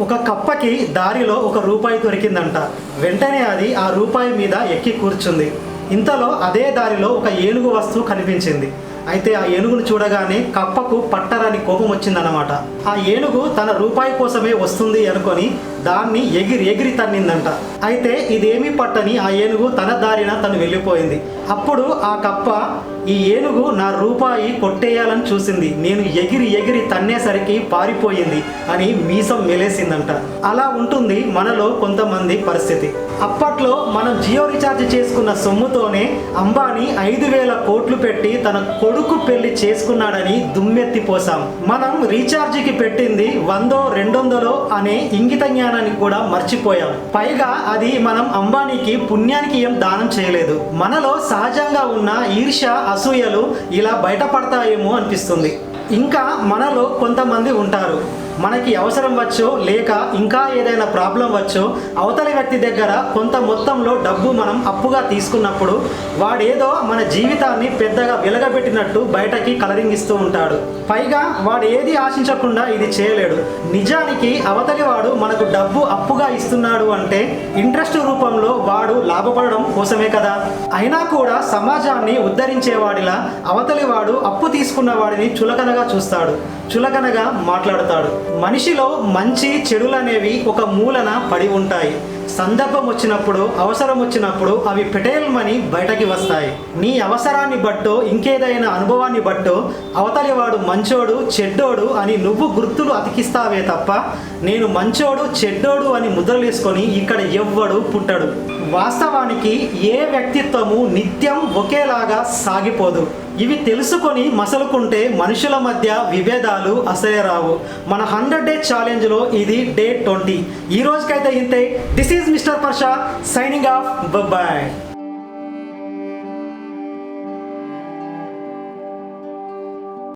ఒక కప్పకి దారిలో ఒక రూపాయి దొరికిందంట. వెంటనే అది ఆ రూపాయి మీద ఎక్కి కూర్చుంది. ఇంతలో అదే దారిలో ఒక ఏనుగు వస్తువు కనిపించింది. అయితే ఆ ఏనుగును చూడగానే కప్పకు పట్టరని కోపం వచ్చిందన్నమాట. ఆ ఏనుగు తన రూపాయి కోసమే వస్తుంది అనుకొని దాన్ని ఎగిరి ఎగిరి తన్నిందంట. అయితే ఇదేమీ పట్టని ఆ ఏనుగు తన దారిన తను వెళ్ళిపోయింది. అప్పుడు ఆ కప్ప ఈ ఏనుగు నా రూపాయి కొట్టేయాలని చూసింది. నేను ఎగిరి ఎగిరి తన్నేసరికి పారిపోయింది అని మీసం మెలేసిందంట. అలా ఉంటుంది మనలో కొంతమంది పరిస్థితి. అప్పట్లో మనం జియో రీఛార్జ్ చేసుకున్న సొమ్ముతో సొమ్ముతోనే అంబానీ ఐదు వేల కోట్లు పెట్టి తన కొడుకు పెళ్ళి చేసుకున్నాడని దుమ్మెత్తిపోసాం మనం రీఛార్జికి పెట్టింది వందో రెండొందలో అనే ఇంగిత జ్ఞానాన్ని కూడా మర్చిపోయాం. పైగా అది మనం అంబానీకి పుణ్యానికి ఏం దానం చేయలేదు. మనలో సహజంగా ఉన్న ఈర్ష్య అసూయలు ఇలా బయటపడతాయేమో అనిపిస్తుంది. ఇంకా మనలో కొంతమంది ఉంటారు. మనకి అవసరం వచ్చో లేక ఇంకా ఏదైనా ప్రాబ్లం వచ్చో అవతలి వ్యక్తి దగ్గర కొంత మొత్తంలో డబ్బు మనం అప్పుగా తీసుకున్నప్పుడు వాడేదో మన జీవితాన్ని పెద్దగా వెలగబెట్టినట్టు బయటకి కలరింగ్ ఇస్తూ ఉంటాడు. పైగా వాడు ఏది ఆశించకుండా ఇది చేయలేడు. నిజానికి అవతలి వాడు మనకు డబ్బు అప్పుగా ఇస్తున్నాడు అంటే ఇంట్రెస్ట్ రూపంలో వాడు లాభపడడం కోసమే కదా. అయినా కూడా సమాజాన్ని ఉద్ధరించేవాడిలా అవతలి వాడు అప్పు తీసుకున్న వాడిని చులకనగా చూస్తాడు. చులకనగా మాట్లాడతాడు. మనిషిలో మంచి చెడులనేవి ఒక మూలన పడి ఉంటాయి. సందర్భం వచ్చినప్పుడు అవసరం వచ్చినప్పుడు అవి పెటేల్మని బయటకి వస్తాయి. నీ అవసరాన్ని బట్టో ఇంకేదైనా అనుభవాన్ని బట్టో అవతలి వాడు మంచోడు చెడ్డోడు అని నువ్వు గుర్తులు అతికిస్తావే తప్ప నేను మంచోడు చెడ్డోడు అని ముద్రలేసుకొని ఇక్కడ ఎవ్వడు పుట్టడు. వాస్తవానికి ఏ వ్యక్తిత్వము నిత్యం ఒకేలాగా సాగిపోదు. ఇవి తెలుసుకొని మసలుకుంటే మనుషుల మధ్య విభేదాలు అసలే రావు మన హండ్రెడ్ డే ఛాలెంజ్లో ఇది డే ట్వంటీ. ఈ రోజుకైతే ఇంతే. This is Mr. Parsha signing off. Bye-bye.